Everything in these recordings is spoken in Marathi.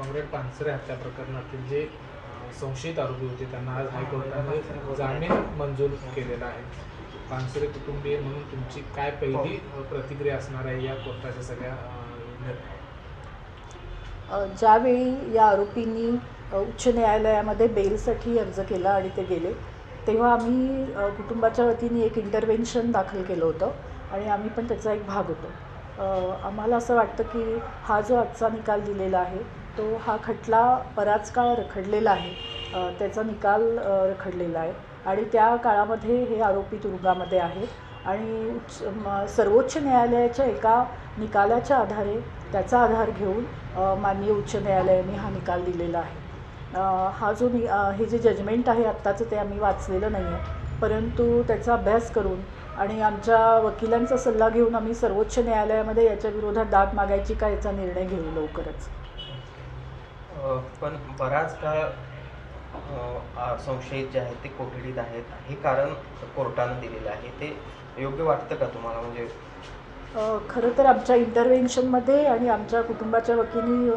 कॉम्रेड पानसरे हत्या प्रकरणातील जे संशयित आरोपी होते त्यांना आज हायकोर्टाने जामीन मंजूर केलेला आहे. पानसरे कुटुंबीय म्हणून तुमची काय पहिली प्रतिक्रिया असणार आहे या कोर्टाच्या सगळ्या ज्यावेळी या आरोपींनी उच्च न्यायालयामध्ये बेलसाठी अर्ज केला आणि ते गेले तेव्हा आम्ही कुटुंबाच्या वतीने एक इंटरव्हेन्शन दाखल केलं होतं आणि आम्ही पण त्याचा एक भाग होतो. आम्हाला असं वाटतं की हा जो आजचा निकाल दिलेला आहे तो हा खटला बराच काळ रखडलेला आहे. त्याचा निकाल रखडलेला आहे. आणि त्या काळामध्ये हे आरोपी तुरुंगामध्ये आहेत. आणि उच्च सर्वोच्च न्यायालयाच्या एका निकालाच्या आधारे त्याचा आधार घेऊन माननीय उच्च न्यायालयाने हा निकाल दिलेला आहे. हा जो नि हे जे जजमेंट आहे आत्ताचं ते आम्ही वाचलेलं नाही आहे परंतु त्याचा अभ्यास करून आणि आमच्या वकिलांचा सल्ला घेऊन आम्ही सर्वोच्च न्यायालयामध्ये याच्या विरोधात दाद मागायची का याचा निर्णय घेऊ लवकरच. पण बराच काळ संशयित जे आहेत ते कोठडीत आहेत. हे कारण कोर्टानं दिलेलं आहे. ते योग्य वाटतं का तुम्हाला? म्हणजे खरं तर आमच्या इंटरव्हेन्शनमध्ये आणि आमच्या कुटुंबाच्या वकिली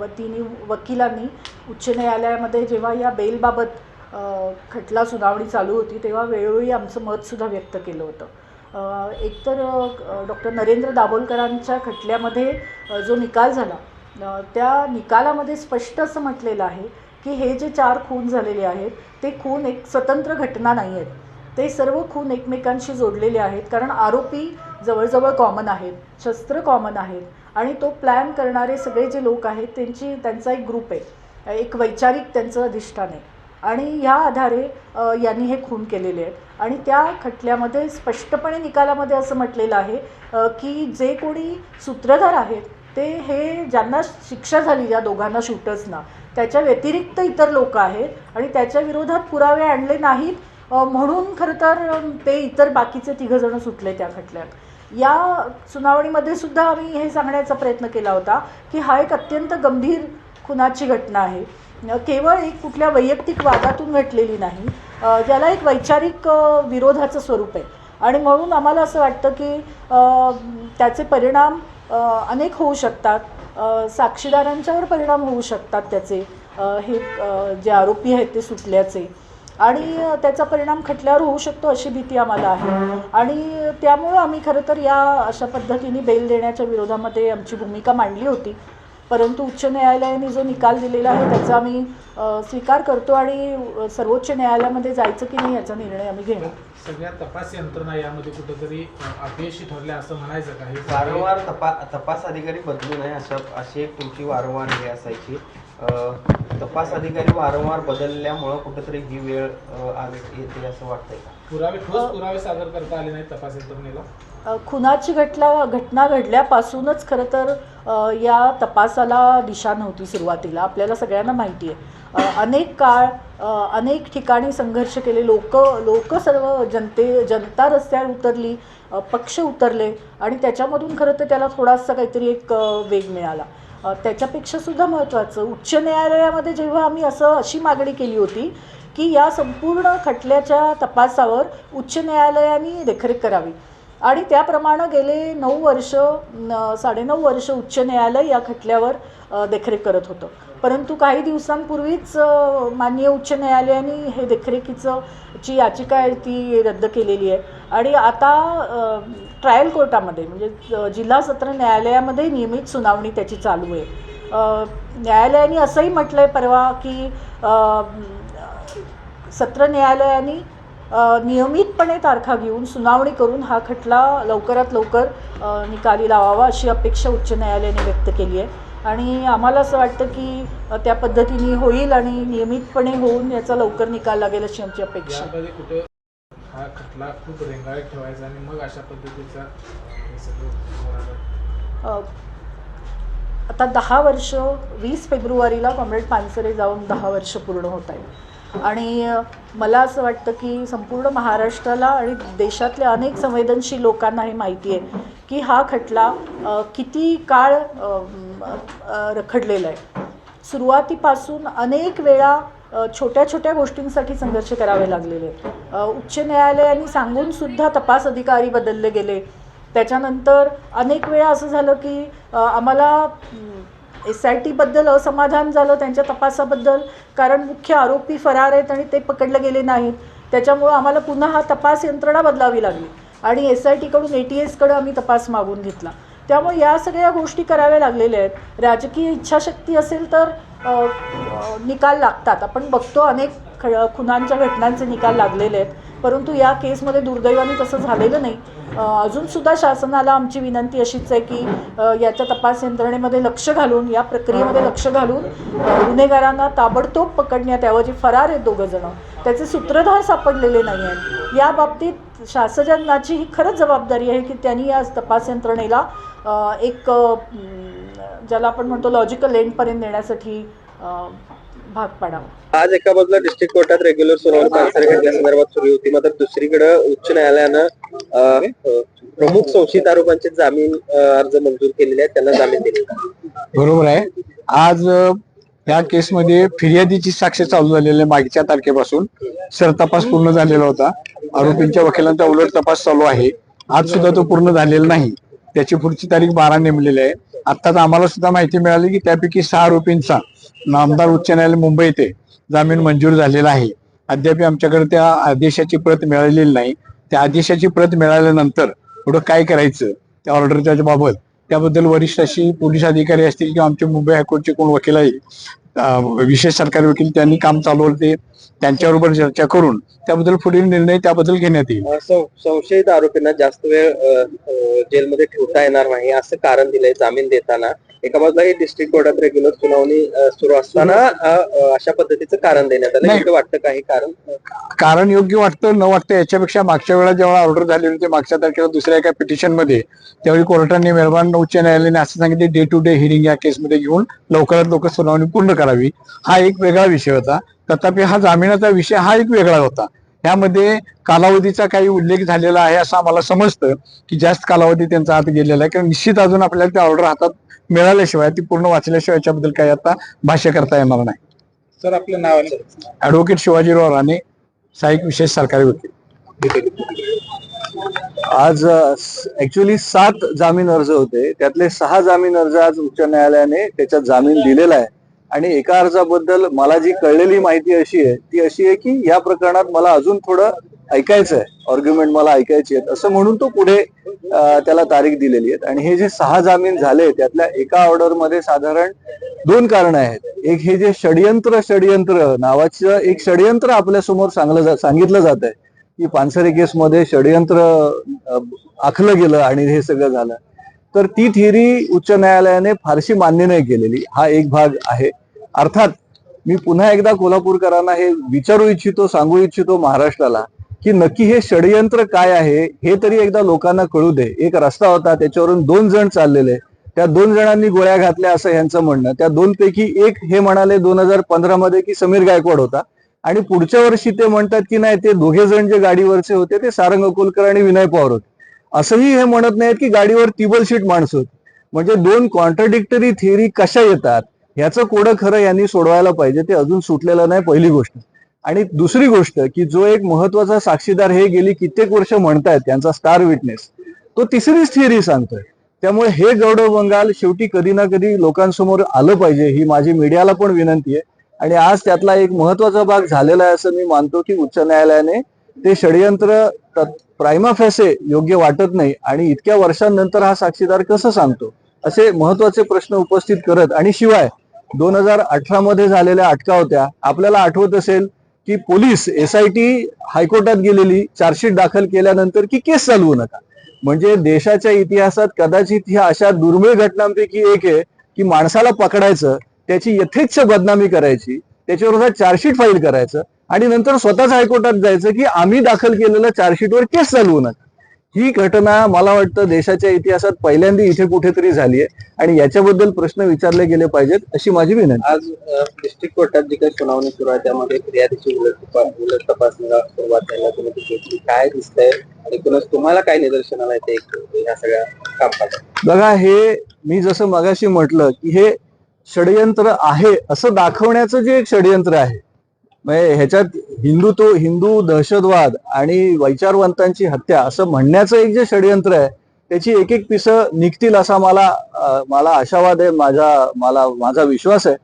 वतीने वकिलांनी उच्च न्यायालयामध्ये जेव्हा या बेलबाबत खटला सुनावणी चालू होती तेव्हा वेळोवेळी आमचं मतसुद्धा व्यक्त केलं होतं. एकतर डॉक्टर नरेंद्र दाभोलकरांच्या खटल्यामध्ये जो निकाल झाला त्या निकालामध्ये स्पष्ट असं म्हटलेलं आहे की हे जे चार खून झालेले आहेत ते खून एक स्वतंत्र घटना नाही आहेत. ते सर्व खून एकमेकांशी जोडलेले आहेत कारण आरोपी जवळजवळ कॉमन आहेत शस्त्र कॉमन आहेत आणि तो प्लॅन करणारे सगळे जे लोक आहेत त्यांची त्यांचा एक ग्रुप आहे. एक वैचारिक त्यांचं अधिष्ठान आहे. आणि ह्या आधारे यांनी हे खून केलेले आहेत. आणि त्या खटल्यामध्ये स्पष्टपणे निकालामध्ये असं म्हटलेलं आहे की जे कोणी सूत्रधार आहेत ते हे ज्यांना शिक्षा झाली या दोघांना शूटर्सना त्याच्या व्यतिरिक्त इतर लोक आहेत आणि त्याच्या विरोधात पुरावे आणले नाहीत म्हणून खरं तर ते इतर बाकीचे तिघंजणं सुटले त्या खटल्यात. या सुनावणीमध्ये सुद्धा आम्ही हे सांगण्याचा प्रयत्न केला होता की हा एक अत्यंत गंभीर खुनाची घटना आहे. केवळ एक कुठल्या वैयक्तिक वादातून घटलेली नाही ज्याला एक वैचारिक विरोधाचं स्वरूप आहे. आणि म्हणून आम्हाला असं वाटतं की त्याचे परिणाम अनेक होऊ शकतात. साक्षीदारांच्यावर परिणाम होऊ शकतात त्याचे. हे जे आरोपी आहेत ते सुटल्याचे. आणि त्याचा परिणाम खटल्यावर होऊ शकतो अशी भीती आम्हाला आहे. आणि त्यामुळं आम्ही खरं तर या अशा पद्धतीने बेल देण्याच्या विरोधामध्ये आमची भूमिका मांडली होती. परंतु उच्च न्यायालयाने जो निकाल दिलेला आहे त्याचा आम्ही स्वीकार करतो आणि सर्वोच्च न्यायालयामध्ये जायचं की नाही याचा निर्णय आम्ही घेणार. सगळ्या तपास यंत्रणा यामध्ये कुठंतरी अपयशी ठरल्या असं म्हणायचं का हे? वारंवार तपा तपास अधिकारी बदलू नये अशा अशी एक तुमची वारंवार हे असायची. तपास अधिकारी वारंवार बदलल्यामुळं कुठंतरी ही वेळ येते असं वाटतंय का? पुरावे ठोस पुरावे सादर करता आले नाही तपास यंत्रणेला? खुनाची घटला घटना घडल्यापासूनच खरं तर या तपासाला दिशा नव्हती सुरुवातीला. आपल्याला सगळ्यांना माहिती आहे. अनेक काळ अनेक ठिकाणी संघर्ष केले. लोक लोक सर्व जनते जनता रस्त्यावर उतरली पक्ष उतरले आणि त्याच्यामधून खरं तर त्याला थोडासा काहीतरी एक वेग मिळाला. त्याच्यापेक्षासुद्धा त्याच्यापेक्षा सुद्धा महत्त्वाचं उच्च न्यायालयामध्ये जेव्हा आम्ही असं अशी मागणी केली होती की या संपूर्ण खटल्याच्या तपासावर उच्च न्यायालयाने देखरेख करावी. आणि त्याप्रमाणे गेले नऊ वर्ष न- साडेनऊ वर्ष उच्च न्यायालय या खटल्यावर देखरेख करत होतं. परंतु काही दिवसांपूर्वीच माननीय उच्च न्यायालयाने हे देखरेखीचं ची याचिका आहे ती रद्द केलेली आहे. आणि आता ट्रायल कोर्टामध्ये म्हणजे जिल्हा सत्र न्यायालयामध्ये नियमित सुनावणी त्याची चालू आहे. न्यायालयाने असंही म्हटलं आहे परवा की सत्र न्यायालयाने नियमित नियमितपणे तारखा घेऊन सुनावणी करून हा खटला लवकरात लवकर निकाली लावावा अशी अपेक्षा उच्च न्यायालयाने व्यक्त केली आहे. आणि आम्हाला असं वाटतं की त्या पद्धतीने होईल आणि नियमितपणे होऊन याचा लवकर निकाल लागेल अशी आमची अपेक्षा हा खटला खूप रेंगाळत ठेवायचा आणि मग अशा पद्धतीचा आता दहा वर्ष वीस फेब्रुवारीला कॉम्रेड पानसरे जाऊन दहा वर्ष पूर्ण होत आहे आणि मला असं वाटतं की संपूर्ण महाराष्ट्राला आणि देशातल्या अनेक संवेदनशील लोकांना हे माहिती आहे की हा खटला किती काळ रखडलेला आहे. सुरुवातीपासून अनेक वेळा छोट्या छोट्या गोष्टींसाठी संघर्ष करावे लागलेले उच्च न्यायालयाने सांगून सुद्धा तपास अधिकारी बदलले गेले. त्याच्यानंतर अनेक वेळा असं झालं की आम्हाला एस आय टीबद्दल असमाधान झालं त्यांच्या तपासाबद्दल कारण मुख्य आरोपी फरार आहेत आणि ते पकडले गेले नाहीत. त्याच्यामुळं आम्हाला पुन्हा हा तपास यंत्रणा बदलावी लागली आणि एस आय टीकडून ए टी एसकडं आम्ही तपास मागून घेतला. त्यामुळे या सगळ्या गोष्टी कराव्या लागलेल्या आहेत. राजकीय इच्छाशक्ती असेल तर निकाल लागतात. आपण बघतो अनेक ख खुनांच्या घटनांचे निकाल लागलेले आहेत. परंतु या केसमध्ये दुर्दैवाने तसं झालेलं नाही. अजूनसुद्धा शासनाला आमची विनंती अशीच आहे की याच्या तपास यंत्रणेमध्ये लक्ष घालून या प्रक्रियेमध्ये लक्ष घालून गुन्हेगारांना ताबडतोब पकडण्यात यावं जे फरार आहेत दोघं जण. त्याचे सूत्रधार सापडलेले नाही आहेत. या बाबतीत शासनाची ही खरंच जबाबदारी आहे की त्यांनी या तपास यंत्रणेला एक ज्याला आपण म्हणतो लॉजिकल एंडपर्यंत नेण्यासाठी भाग पाडावा. आज एका बाजूला डिस्ट्रिक्ट कोर्टात रेग्युलर सुनावणी पानसरे सुरू होती. मात्र दुसरीकडे उच्च न्यायालयानं प्रमुख संशयित आरोपांचे जामीन अर्ज मंजूर केलेले आहेत. त्यांना जामीन आहे. बरोबर आहे. आज या केसमध्ये फिर्यादीची साक्ष चालू झालेली आहे मागच्या तारखेपासून. सरतपास पूर्ण झालेला होता. आरोपींच्या वकिलांचा उलट तपास चालू आहे. आज सुद्धा तो पूर्ण झालेला नाही. त्याची पुढची तारीख बारा नेमलेली आहे. आत्ताच आम्हाला सुद्धा माहिती मिळाली की त्यापैकी सहा आरोपींचा नामदार उच्च न्यायालय मुंबई येथे जामीन मंजूर झालेला आहे. अद्याप आमच्याकडे त्या आदेशाची प्रत मिळालेली नाही. त्या आदेशाची प्रत मिळाल्यानंतर पुढं काय करायचं? त्या ऑर्डरच्या बाबत त्याबद्दल वरिष्ठ अशी पोलीस अधिकारी असतील किंवा आमचे मुंबई हायकोर्टचे कोण वकील आहे विशेष सरकारी वकील त्यांनी काम चालवले त्यांच्याबरोबर चर्चा करून त्याबद्दल पुढील निर्णय त्याबद्दल घेण्यात येईल. संशयित आरोपींना जास्त वेळ जेलमध्ये ठेवता येणार नाही असं कारण दिलंय जामीन देताना. एका बाजूला हे डिस्ट्रिक्ट कोर्टात रेग्युलर सुनावणी सुरू असताना अशा पद्धतीचं कारण देण्यात आलं. योग्य वाटतं काही कारण? कारण योग्य वाटतं न वाटतं याच्यापेक्षा मागच्या वेळा जेव्हा ऑर्डर झाली होती मागच्या तारखेला दुसऱ्या एका पिटिशनमध्ये त्यावेळी कोर्टाने मेहरबान उच्च न्यायालयाने असं सांगितले डे टू डे हिअरिंग या केसमध्ये घेऊन लवकरात लवकर सुनावणी पूर्ण करावी. हा एक वेगळा विषय होता. तथापि हा जामिनाचा विषय हा एक वेगळा होता. यामध्ये कालावधीचा काही उल्लेख झालेला आहे असं आम्हाला समजतं की जास्त कालावधी त्यांचा हात गेलेला आहे. कारण निश्चित अजून आपल्याला ते ऑर्डर हातात मिळाल्याशिवाय ती पूर्ण वाचल्याशिवाय याच्याबद्दल काही आता भाष्य करता येणार नाही. सर आपलं नाव ऍडव्होकेट शिवाजीराव राणे सहाय्यक विशेष सरकारी वकील. आज ऍक्च्युली सात जामीन अर्ज होते. त्यातले सहा जामीन अर्ज आज उच्च न्यायालयाने त्याच्यात जामीन दिलेला आहे. आणि एका अर्जाबद्दल मला जी कळलेली माहिती अशी आहे ती अशी आहे की या प्रकरणात मला अजून थोडं ऐकायचं आहे ऑर्ग्युमेंट मला ऐकायची आहेत असं म्हणून तो पुढे त्याला तारीख दिलेली आहे. आणि हे जे सहा जामीन झाले त्यातल्या एका ऑर्डरमध्ये साधारण दोन कारण आहेत. एक हे जे षडयंत्र षडयंत्र नावाचं एक षडयंत्र आपल्यासमोर सांगलं जा- सांगितलं जात आहे. की पानसरे केसमध्ये षडयंत्र आखलं गेलं आणि हे सगळं झालं. तर ती थिअरी उच्च न्यायालयाने फारशी मान्य नाही केलेली. हा एक भाग आहे. अर्थात मी पुन्हा एकदा कोल्हापूरकरांना हे विचारू इच्छितो सांगू इच्छितो महाराष्ट्राला की नक्की हे षडयंत्र काय आहे हे तरी एकदा लोकांना कळू दे. एक रस्ता होता त्याच्यावरून दोन जण चाललेले. त्या दोन जणांनी गोळ्या घातल्या असं यांचं म्हणणं. त्या दोन पैकी एक हे म्हणाले दोन हजार पंधरा मध्ये की समीर गायकवाड होता. आणि पुढच्या वर्षी ते म्हणतात की नाही ते दोघे जण जे गाडीवरचे होते ते सारंग अकोलकर आणि विनय पवार होते. असंही हे म्हणत नाहीत की गाडीवर टिबल शीट माणसं म्हणजे दोन कॉन्ट्राडिक्टरी थिअरी कशा येतात ह्याचं कोडं खरं यांनी सोडवायला पाहिजे ते अजून सुटलेलं नाही पहिली गोष्ट. आणि दुसरी गोष्ट की जो एक महत्त्वाचा साक्षीदार हे गेली कित्येक वर्ष म्हणतायत त्यांचा स्टार विटनेस तो तिसरीच थिअरी सांगतोय. त्यामुळे हे गौरव बंगाल शेवटी कधी ना कधी लोकांसमोर आलं पाहिजे ही माझी मीडियाला पण विनंती आहे. आणि आज त्यातला एक महत्त्वाचा भाग झालेला आहे असं मी मानतो की उच्च न्यायालयाने ते षडयंत्र प्रायमा फॅसे योग्य वाटत नाही आणि इतक्या वर्षांनंतर हा साक्षीदार कसं सांगतो? असे महत्त्वाचे प्रश्न उपस्थित करत आणि शिवाय दोन हजार अठरा मध्ये झालेल्या अटका होत्या. आपल्याला आठवत असेल की पोलीस एस आय टी हायकोर्टात गेलेली चार्जशीट दाखल केल्यानंतर की केस चालवू नका. म्हणजे देशाच्या इतिहासात कदाचित ह्या अशा दुर्मिळ घटनांपैकी एक आहे की माणसाला पकडायचं त्याची यथेच्छ बदनामी करायची त्याच्यावर चार्जशीट फाईल करायचं आणि नंतर स्वतःच हायकोर्टात जायचं की आम्ही दाखल केलेल्या चार्जशीटवर केस चालवू नका. ही घटना मला वाटतं देशाच्या इतिहासात पहिल्यांदा इथे कुठेतरी झाली आहे. आणि याच्याबद्दल प्रश्न विचारले गेले पाहिजेत अशी माझी विनंती. आज डिस्ट्रिक्ट कोर्टात जी काही सुनावणी सुरू आहे त्यामध्ये फिर्यादीची उलट तपा- उलट तपासणीला सुरुवात झाला तुम्ही काय दिसतंय? एकूणच तुम्हाला काय निदर्शनाला येते या सगळ्या कामकाजात बघा हे मी जसं मगाशी म्हटलं की हे षडयंत्र आहे असं दाखवण्याचं जे एक षडयंत्र आहे म्हणजे ह्याच्यात हिंदुत्व हिंदू दहशतवाद आणि वैचारवंतांची हत्या असं म्हणण्याचं एक जे षडयंत्र आहे त्याची एक एक पिसं निघतील असा मला मला आशावाद आहे माझा मला माझा विश्वास आहे.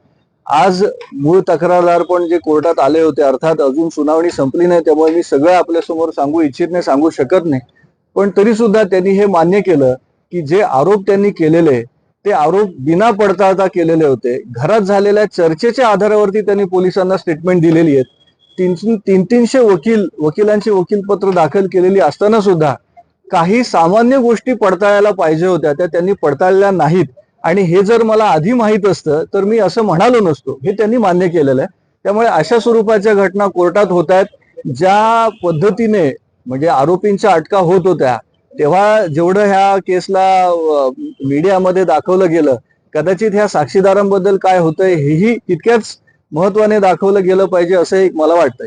आज मूळ तक्रारदार पण जे कोर्टात आले होते अर्थात अजून सुनावणी संपली नाही त्यामुळे मी सगळं आपल्यासमोर सांगू इच्छित नाही सांगू शकत नाही. पण तरी सुद्धा त्यांनी हे मान्य केलं की जे आरोप त्यांनी केलेले ते आरोप बिना पडताळता केलेले होते. घरात झालेल्या चर्चेच्या आधारावरती त्यांनी पोलिसांना स्टेटमेंट दिलेली आहेत. तीन तीन तीनशे वकील वकिलांची वकीलपत्र दाखल केलेली असताना सुद्धा काही सामान्य गोष्टी पडताळायला पाहिजे होत्या त्या त्यांनी पडताळल्या नाहीत. आणि हे जर मला आधी माहीत असतं तर मी असं म्हणालो नसतो. हे त्यांनी मान्य केलेलं आहे. त्यामुळे अशा स्वरूपाच्या घटना कोर्टात होत आहेत. ज्या पद्धतीने म्हणजे आरोपींच्या अटका होत होत्या तेव्हा जेवढं ह्या केसला मीडियामध्ये दाखवलं गेलं कदाचित ह्या साक्षीदारांबद्दल काय होतंय हेही तितक्याच महत्वाने दाखवलं गेलं पाहिजे असं एक मला वाटतं